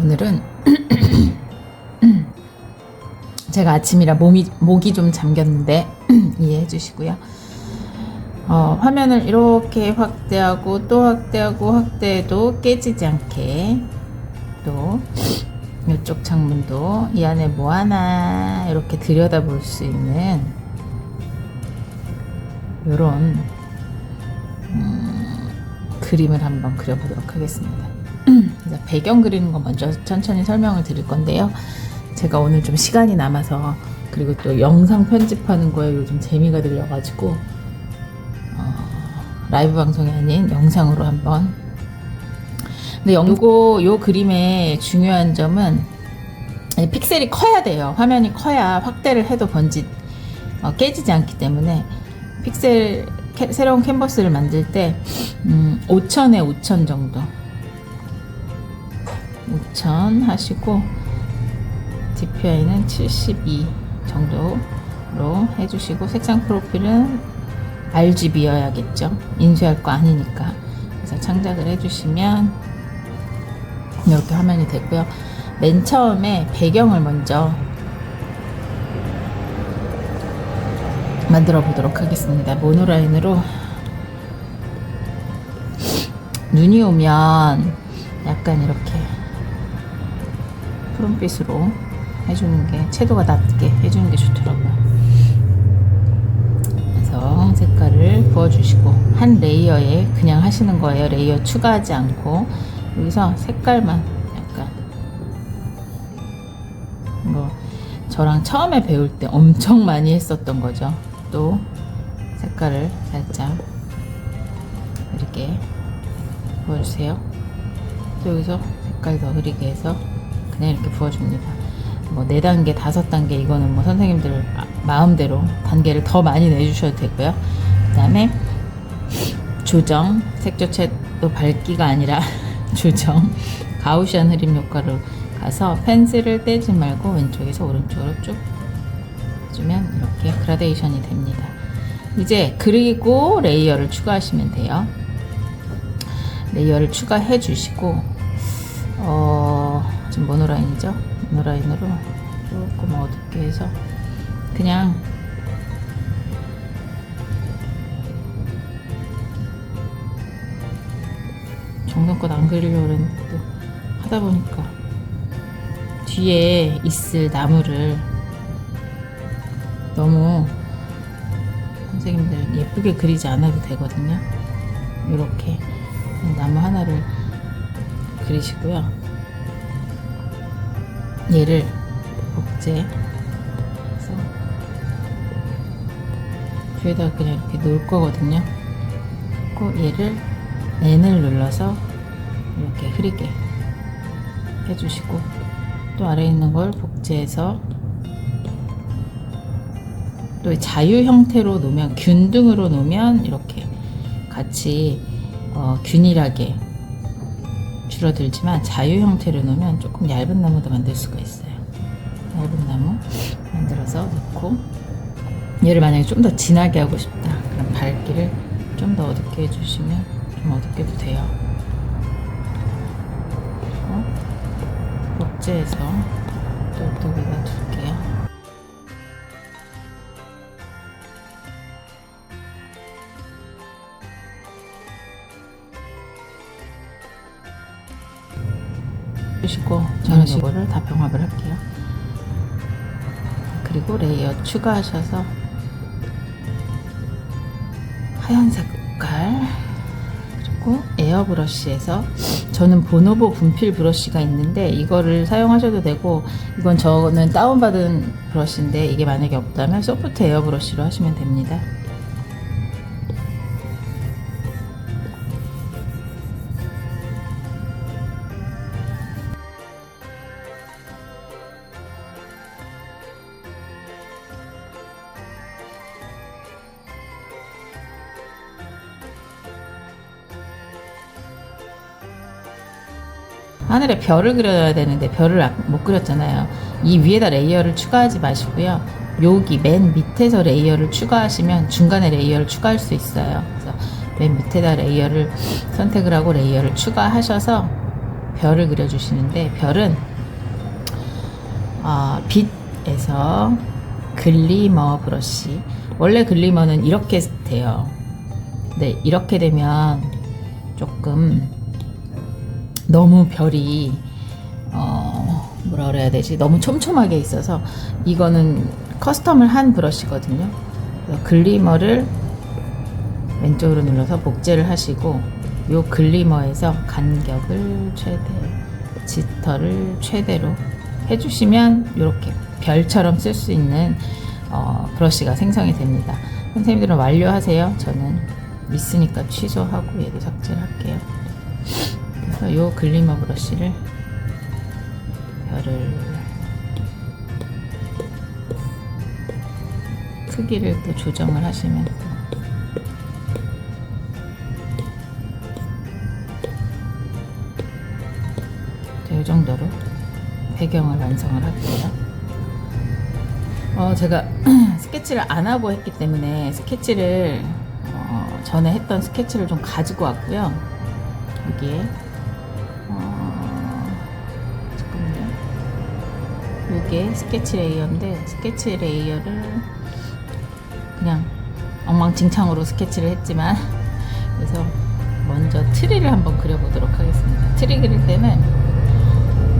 오늘은 제가 아침이라 몸이 목이 좀 잠겼는데 이해해 주시고요. 어, 화면을 이렇게 확대하고 또 확대하고 확대해도 깨지지 않게 또 이쪽 창문도 이 안에 뭐 하나 이렇게 들여다볼 수 있는 이런 음, 그림을 한번 그려보도록 하겠습니다. 배경 그리는 거 먼저 천천히 설명을 드릴 건데요. 제가 오늘 좀 시간이 남아서 그리고 또 영상 편집하는 거에 요즘 재미가 들려가지고 어, 라이브 방송이 아닌 영상으로 한번 근데 요거 요 그림의 중요한 점은 이 픽셀이 커야 돼요. 화면이 커야 확대를 해도 번지 어, 깨지지 않기 때문에 픽셀 캐- 새로운 캔버스를 만들 때 음, 5천에 5천 정도 5천 하시고 DPI는 72 정도로 해주시고 색상 프로필은 RGB여야겠죠. 인쇄할 거 아니니까. 그래서 창작을 해주시면 이렇게 화면이 되고요. 맨 처음에 배경을 먼저 만들어 보도록 하겠습니다. 모노라인으로 눈이 오면 약간 이렇게 푸른빛으로 해주는 게 채도가 낮게 해주는 게 좋더라고요. 그래서 색깔을 부어주시고 한 레이어에 그냥 하시는 거예요. 레이어 추가하지 않고 여기서 색깔만 약간 이거 저랑 처음에 배울 때 엄청 많이 했었던 거죠. 또 색깔을 살짝 이렇게 부어주세요. 또 여기서 색깔 더 흐리게 해서 그냥 이렇게 부어줍니다. 뭐네 단계, 다섯 단계 이거는 뭐 선생님들 마- 마음대로 단계를 더 많이 내주셔도 되고요. 그 다음에 조정, 색조채도 밝기가 아니라 조정, 가우시안 흐림 효과로 가서 펜슬을 떼지 말고 왼쪽에서 오른쪽으로 쭉 해주면 이렇게 그라데이션이 됩니다. 이제 그리고 레이어를 추가하시면 돼요. 레이어를 추가해 주시고 어, 지금 모노라인이죠? 모노라인으로 조금 어둡게 해서 그냥 정성껏 안 그리려고 또 하다 보니까 뒤에 있을 나무를 너무 선생님들 예쁘게 그리지 않아도 되거든요. 이렇게 나무 하나를 그리시고요. 얘를 복제 해서 뒤에다가 그냥 이렇게 놓을 거거든요. 꼭 얘를 N을 눌러서 이렇게 흐리게 해주시고 또 아래에 있는 걸 복제해서 또 자유 형태로 놓으면 균등으로 놓으면 이렇게 같이 어, 균일하게 줄어들지만 자유 형태로 놓으면 조금 얇은 나무도 만들 수가 있어요. 얇은 나무 만들어서 넣고 얘를 만약에 좀 더 진하게 하고 싶다. 그럼 밝기를 좀 더 어둡게 해주시면 좀 어둡게도 돼요. 그리고 복제해서 또 여기다 둘 게요. 주시고 저는 이거를 다 병합을 할게요. 그리고 레이어 추가하셔서 하얀 색 깔 그리고 에어 브러쉬에서 저는 보노보 분필 브러쉬가 있는데 이거를 사용하셔도 되고 이건 저는 다운받은 브러쉬인데 이게 만약에 없다면 소프트 에어 브러쉬로 하시면 됩니다. 하늘에 별을 그려야 되는데 별을 아- 못 그렸잖아요. 이 위에다 레이어를 추가하지 마시고요. 여기 맨 밑에서 레이어를 추가하시면 중간에 레이어를 추가할 수 있어요. 그래서 맨 밑에다 레이어를 선택을 하고 레이어를 추가하셔서 별을 그려주시는데 별은 아, 빛에서 글리머 브러쉬 원래 글리머는 이렇게 돼요. 네 이렇게 되면 조금 너무 별이 어 뭐라 그래야 되지 너무 촘촘하게 있어서 이거는 커스텀을 한 브러쉬거든요. 그래서 글리머를 왼쪽으로 눌러서 복제를 하시고 요 글리머에서 간격을 최대, 지터를 최대로 해주시면 이렇게 별처럼 쓸 수 있는 어, 브러쉬가 생성이 됩니다. 선생님들은 완료하세요. 저는 미스니까 취소하고 얘도 삭제를 할게요. 요 글리머 브러쉬를 별을 크기를 또 조정을 하시면 또이 정도로 배경을 완성을 할게요. 어, 제가 스케치를 안 하고 했기 때문에 스케치를 어, 전에 했던 스케치를 좀 가지고 왔고요. 여기에 이게 스케치 레이어인데 스케치 레이어를 그냥 엉망진창으로 스케치를 했지만 그래서 먼저 트리를 한번 그려보도록 하겠습니다. 트리 그릴 때는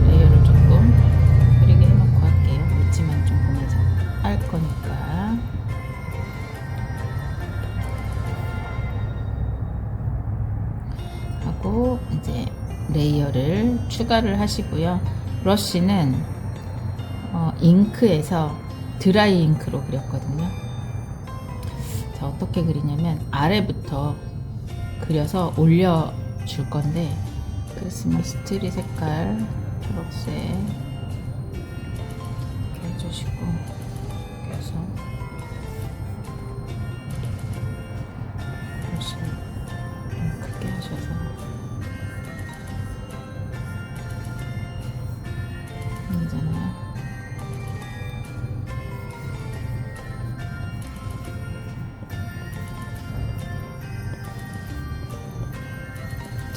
레이어를 조금 그리게 해놓고 할게요. 위치만 좀 보면서 할 거니까. 하고 이제 레이어를 추가를 하시고요. 브러쉬는 어, 잉크에서 드라이 잉크로 그렸거든요. 자, 어떻게 그리냐면 아래부터 그려서 올려 줄 건데 크리스마스 트리 색깔 초록색 이렇게 해주시고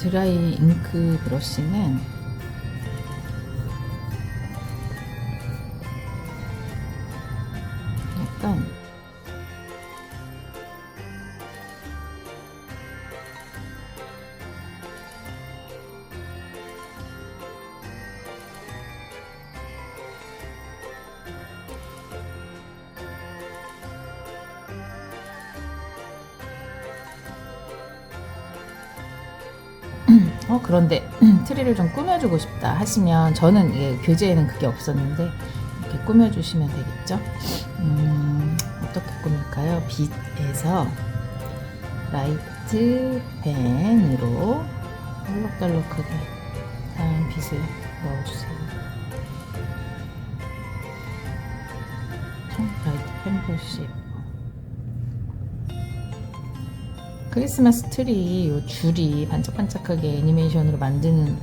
드라이 잉크 브러쉬는 어 그런데 트리를 좀 꾸며주고 싶다 하시면 저는 이게 교재에는 그게 없었는데 이렇게 꾸며주시면 되겠죠. 음, 어떻게 꾸밀까요? 빛에서 라이트 펜으로 알록달록하게 다양한 빛을 넣어주세요. 참, 라이트 펜 브러쉬 크리스마스 트리 요 줄이 반짝반짝하게 애니메이션으로 만드는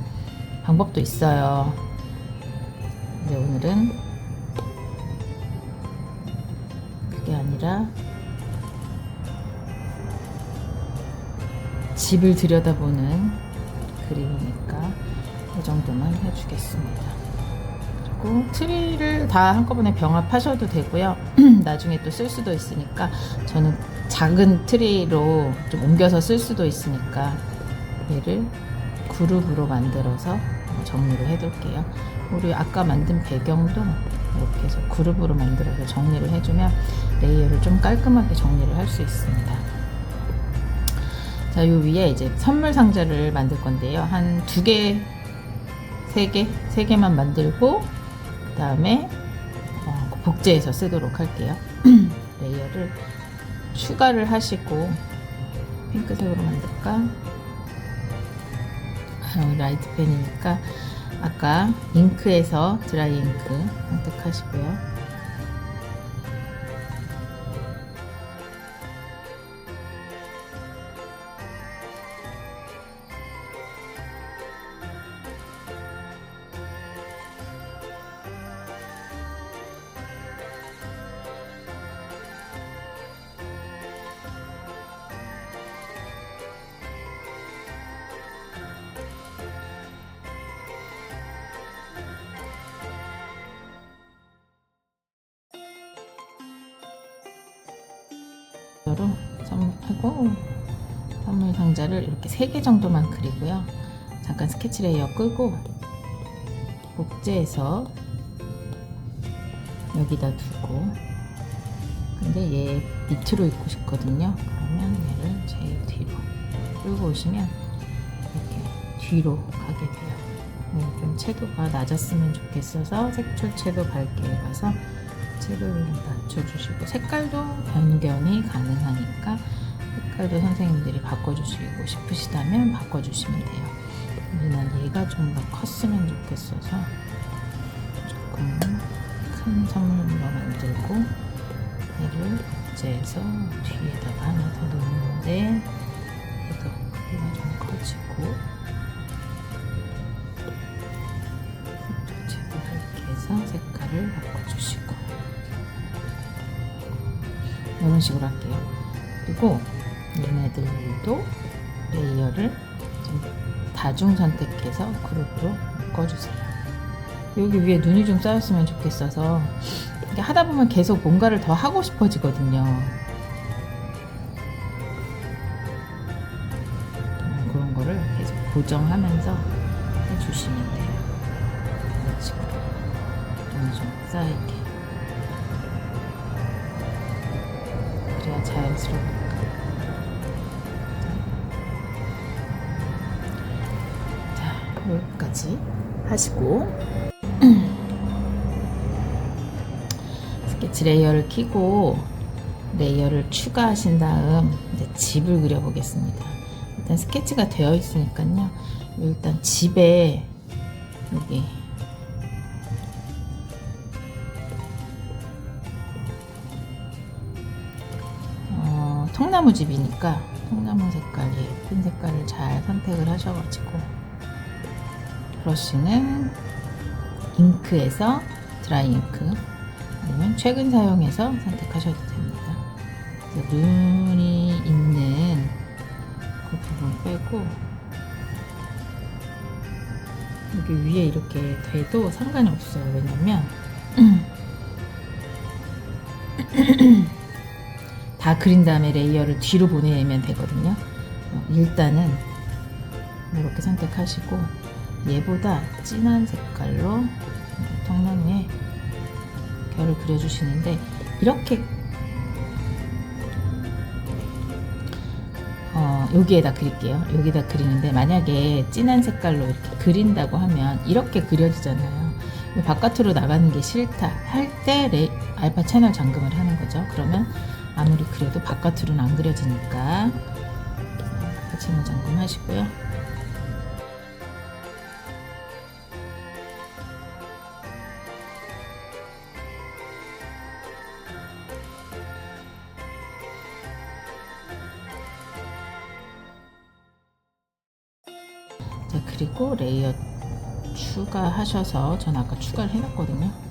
방법도 있어요. 근데 오늘은 그게 아니라 집을 들여다보는 그림이니까 이 정도만 해주겠습니다. 그리고 트리를 다 한꺼번에 병합하셔도 되고요. 나중에 또 쓸 수도 있으니까 저는 작은 트리로 좀 옮겨서 쓸 수도 있으니까 얘를 그룹으로 만들어서 정리를 해둘게요. 우리 아까 만든 배경도 이렇게 해서 그룹으로 만들어서 정리를 해주면 레이어를 좀 깔끔하게 정리를 할 수 있습니다. 자, 요 위에 이제 선물 상자를 만들 건데요. 한 두 개, 세 개, 세 개만 만들고 그 다음에 어, 복제해서 쓰도록 할게요. 레이어를 추가를 하시고 핑크색으로 만들까? 아, 라이트 펜이니까 아까 잉크에서 드라이 잉크 선택하시고요. 순서로 선물하고 선물 상자를 이렇게 세개 정도만 그리고요. 잠깐 스케치 레이어 끄고 복제해서 여기다 두고 근데 얘 밑으로 입고 싶거든요. 그러면 얘를 제일 뒤로 끌고 오시면 이렇게 뒤로 가게 돼요. 네, 좀 채도가 낮았으면 좋겠어서 색출 채도 밝게 해봐서 좀 낮춰주시고 색깔도 변경이 가능하니까 색깔도 선생님들이 바꿔주시고 싶으시다면 바꿔주시면 돼요. 근데 난 얘가 좀 더 컸으면 좋겠어서 조금 큰 선물로 만들고 얘를 복제해서 뒤에다가 하나 더 놓는데 얘도 크기가 좀 커지고 이런 식으로 할게요. 그리고 얘네들도 레이어를 좀 다중 선택해서 그룹으로 묶어주세요. 여기 위에 눈이 좀 쌓였으면 좋겠어서 하다 보면 계속 뭔가를 더 하고 싶어지거든요. 음, 그런 거를 계속 고정하면서 해주시면 돼요. 이런 식으로 눈이 좀 쌓이게. 자연스러우니까. 자, 여기까지 하시고 스케치 레이어를 키고 레이어를 추가하신 다음 이제 집을 그려보겠습니다. 일단 스케치가 되어 있으니까요. 일단 집에 여기 통나무 집이니까 통나무 색깔 예쁜 색깔을 잘 선택을 하셔가지고 브러쉬는 잉크에서 드라이 잉크 아니면 최근 사용해서 선택하셔도 됩니다. 눈이 있는 그 부분 빼고 여기 위에 이렇게 돼도 상관이 없어요. 왜냐면 다 그린 다음에 레이어를 뒤로 보내면 되거든요. 어, 일단은 이렇게 선택하시고 얘보다 진한 색깔로 통나무에 결을 그려주시는데 이렇게 어, 여기에다 그릴게요. 여기다 그리는데 만약에 진한 색깔로 이렇게 그린다고 하면 이렇게 그려지잖아요. 바깥으로 나가는 게 싫다 할 때 알파 채널 잠금을 하는 거죠. 그러면 아무리 그려도 바깥으로는 안 그려지니까 채널 잠금 하시고요. 자, 그리고 레이어 추가하셔서 전 아까 추가를 해놨거든요.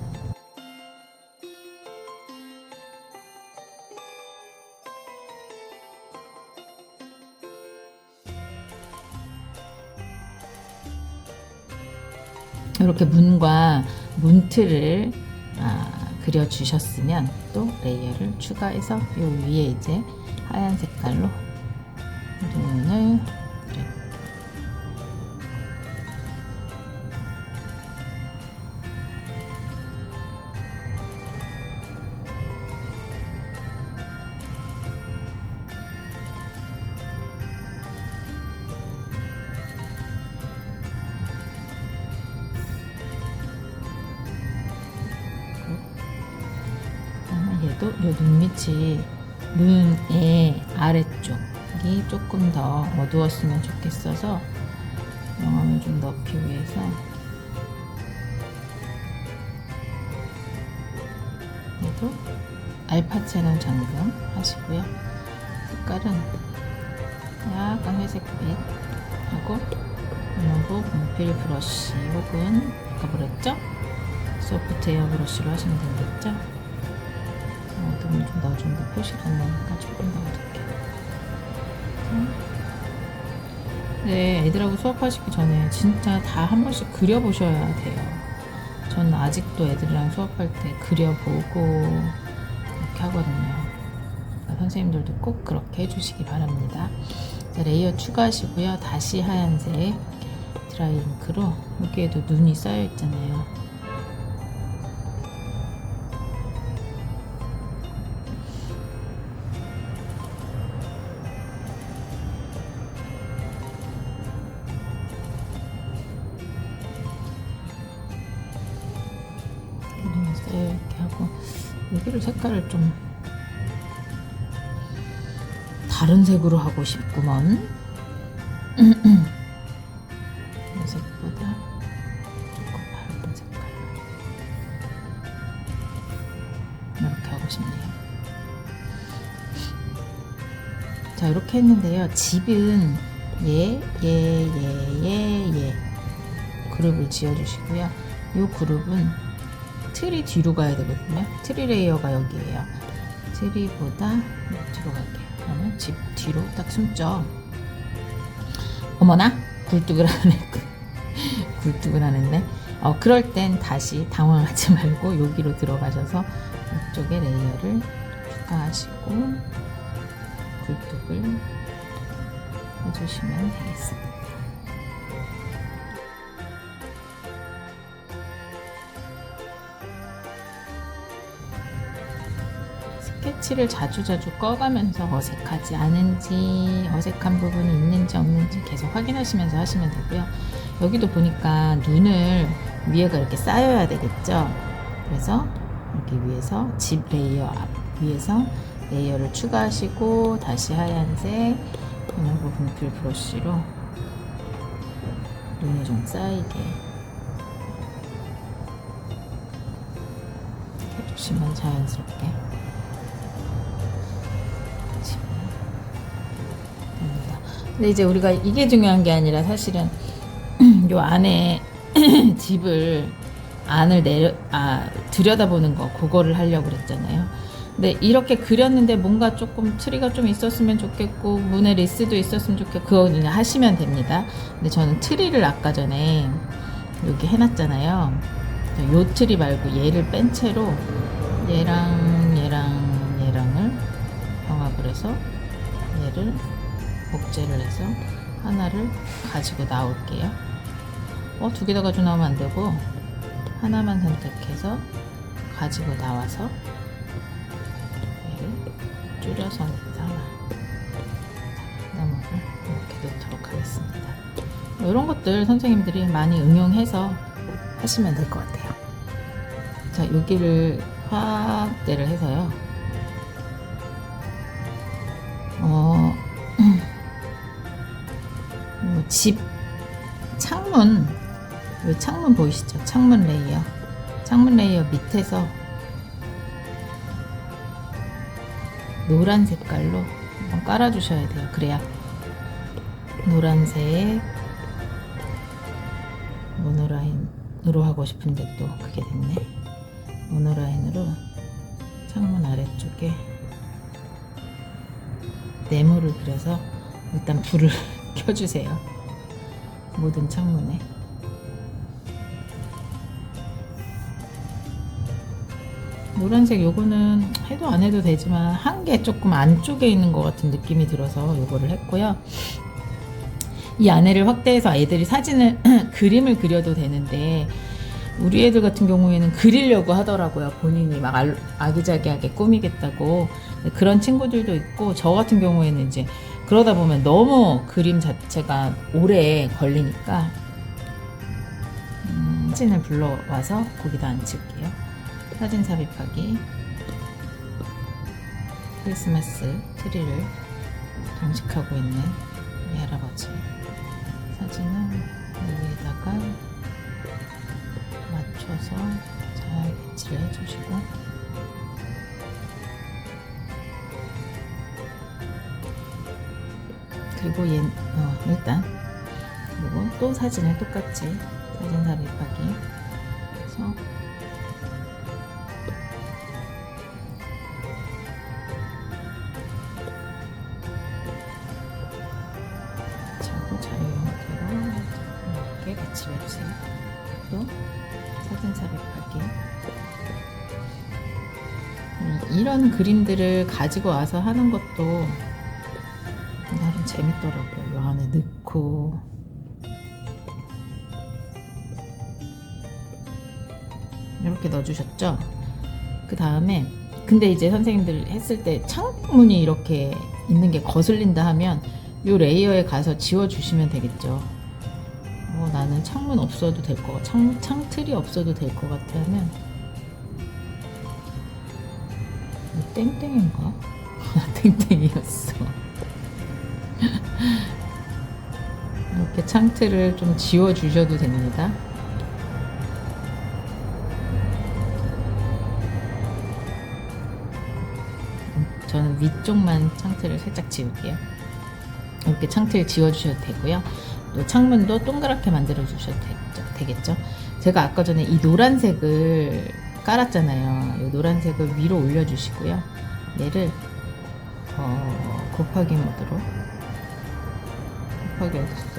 이렇게 문과 문틀을 아, 그려주셨으면 또 레이어를 추가해서 요 위에 이제 하얀 색깔로 얘도 요 눈밑이 눈의 아래쪽이 조금 더 어두웠으면 좋겠어서 영암을 좀 넣기 위해서 얘도 알파 채널 잠금 하시고요. 색깔은 약간 회색빛 하고 이거 분필 브러쉬 혹은 아까 뭐랬죠? 소프트 에어 브러쉬로 하시면 되겠죠? 어둠을 좀 넣어주는 데 표시가 안 나니까 조금 더 어둡게 네, 애들하고 수업하시기 전에 진짜 다 한 번씩 그려보셔야 돼요 저는 아직도 애들이랑 수업할 때 그려보고 이렇게 하거든요 그러니까 선생님들도 꼭 그렇게 해주시기 바랍니다. 자, 레이어 추가하시고요. 다시 하얀색 드라이 잉크로 여기에도 눈이 쌓여 있잖아요. 여기를 색깔을 좀 다른 색으로 하고 싶구먼. 이 색보다 조금 밝은 색깔. 이렇게 하고 싶네요. 자, 이렇게 했는데요. 집은 예, 예, 예, 예, 예. 그룹을 지어주시고요. 이 그룹은 트리 뒤로 가야 되거든요. 트리 레이어가 여기에요. 트리보다 뒤로 갈게요. 그러면 집 뒤로 딱 숨죠. 어머나 굴뚝을 하네. 굴뚝을 하는데 어, 그럴 땐 다시 당황하지 말고 여기로 들어가셔서 이쪽에 레이어를 추가하시고 굴뚝을 해주시면 되겠습니다. 스케치를 자주자주 꺼가면서 어색하지 않은지 어색한 부분이 있는지 없는지 계속 확인하시면서 하시면 되고요. 여기도 보니까 눈을 위에가 이렇게 쌓여야 되겠죠. 그래서 여기 위에서 집 레이어 앞 위에서 레이어를 추가하시고 다시 하얀색 이런 부분 필 브러쉬로 눈이 좀 쌓이게 해주시면 자연스럽게 근데 이제 우리가 이게 중요한 게 아니라 사실은 요 안에 집을 안을 내려 아 들여다보는 거 그거를 하려고 그랬잖아요. 근데 이렇게 그렸는데 뭔가 조금 트리가 좀 있었으면 좋겠고 문에 리스도 있었으면 좋겠고 그거 그냥 하시면 됩니다. 근데 저는 트리를 아까 전에 여기 해놨잖아요. 요 트리 말고 얘를 뺀 채로 얘랑 얘랑 얘랑을 병합을 해서 얘를 복제를 해서 하나를 가지고 나올게요. 어, 두 개 다 가지고 나오면 안 되고 하나만 선택해서 가지고 나와서 얘를 줄여서 하나 나무를 이렇게 놓도록 하겠습니다. 이런 것들 선생님들이 많이 응용해서 하시면 될 것 같아요. 자, 여기를 확대를 해서요. 집 창문 요 창문 보이시죠? 창문 레이어 창문 레이어 밑에서 노란 색깔로 한번 깔아주셔야 돼요. 그래야 노란색 모노라인으로 하고 싶은데 또 그게 됐네. 모노라인으로 창문 아래쪽에 네모를 그려서 일단 불을 켜주세요. 모든 창문에. 노란색 요거는 해도 안 해도 되지만 한 개 조금 안쪽에 있는 것 같은 느낌이 들어서 요거를 했고요. 이 안에를 확대해서 애들이 사진을 그림을 그려도 되는데 우리 애들 같은 경우에는 그리려고 하더라고요. 본인이 막 알- 아기자기하게 꾸미겠다고 그런 친구들도 있고 저 같은 경우에는 이제 그러다 보면 너무 그림 자체가 오래 걸리니까 음, 사진을 불러와서 거기다 앉힐게요. 사진 삽입하기 크리스마스 트리를 장식하고 있는 이 할아버지 사진을 여기에다가 맞춰서 잘 배치를 해주시고 그리고 얘 어, 일단 그리고 또 사진을 똑같이 사진 삽입하기 해서 자고 자유 형태로 이렇게 배치를 해주세요. 또 사진 삽입하기 이 이런 그림들을 가지고 와서 하는 것도 재밌더라고요. 요 안에 넣고 이렇게 넣어주셨죠? 그 다음에 근데 이제 선생님들 했을 때 창문이 이렇게 있는 게 거슬린다 하면 요 레이어에 가서 지워주시면 되겠죠. 어, 나는 창문 없어도 될것 같아. 창, 창틀이 없어도 될 것 같아 하면 이거 땡땡인가? 땡땡이었어. 창틀을 좀 지워 주셔도 됩니다. 저는 위쪽만 창틀을 살짝 지울게요. 이렇게 창틀 지워 주셔도 되고요. 또 창문도 동그랗게 만들어 주셔도 되겠죠. 제가 아까 전에 이 노란색을 깔았잖아요. 이 노란색을 위로 올려 주시고요. 얘를 어, 곱하기 모드로 곱하기 어딨어?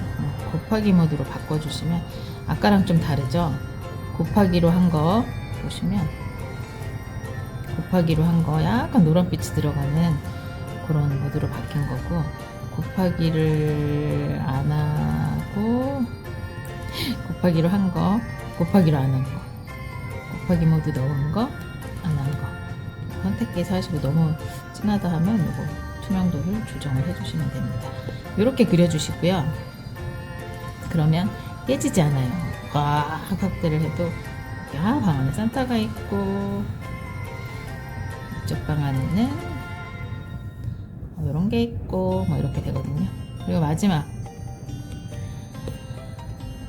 어, 곱하기 모드로 바꿔주시면 아까랑 좀 다르죠? 곱하기로 한 거 보시면 곱하기로 한 거 약간 노란빛이 들어가는 그런 모드로 바뀐 거고 곱하기를 안 하고 곱하기로 한 거 곱하기로 안 한 거 곱하기 모드 넣은 거 안 한 거. 선택해서 하시고 너무 진하다 하면 요거 투명도를 조정을 해주시면 됩니다. 이렇게 그려주시고요 그러면 깨지지 않아요 꽉 확대를 해도 야, 방 안에 산타가 있고 이쪽 방 안에는 이런 게 있고 뭐 이렇게 되거든요. 그리고 마지막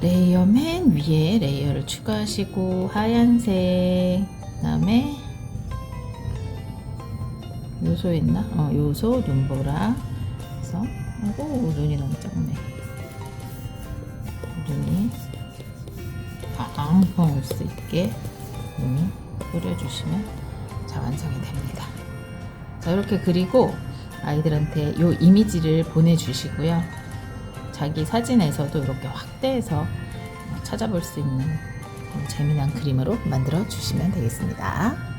레이어 맨 위에 레이어를 추가하시고 하얀색 그다음에 요소 있나? 어 요소 눈보라 그래서 아이고 눈이 너무 작네 눈이 팡팡 올수 있게 눈 뿌려주시면 자 완성이 됩니다. 자 이렇게 그리고 아이들한테 요 이미지를 보내주시고요. 자기 사진에서도 이렇게 확대해서 찾아볼 수 있는 재미난 그림으로 만들어 주시면 되겠습니다.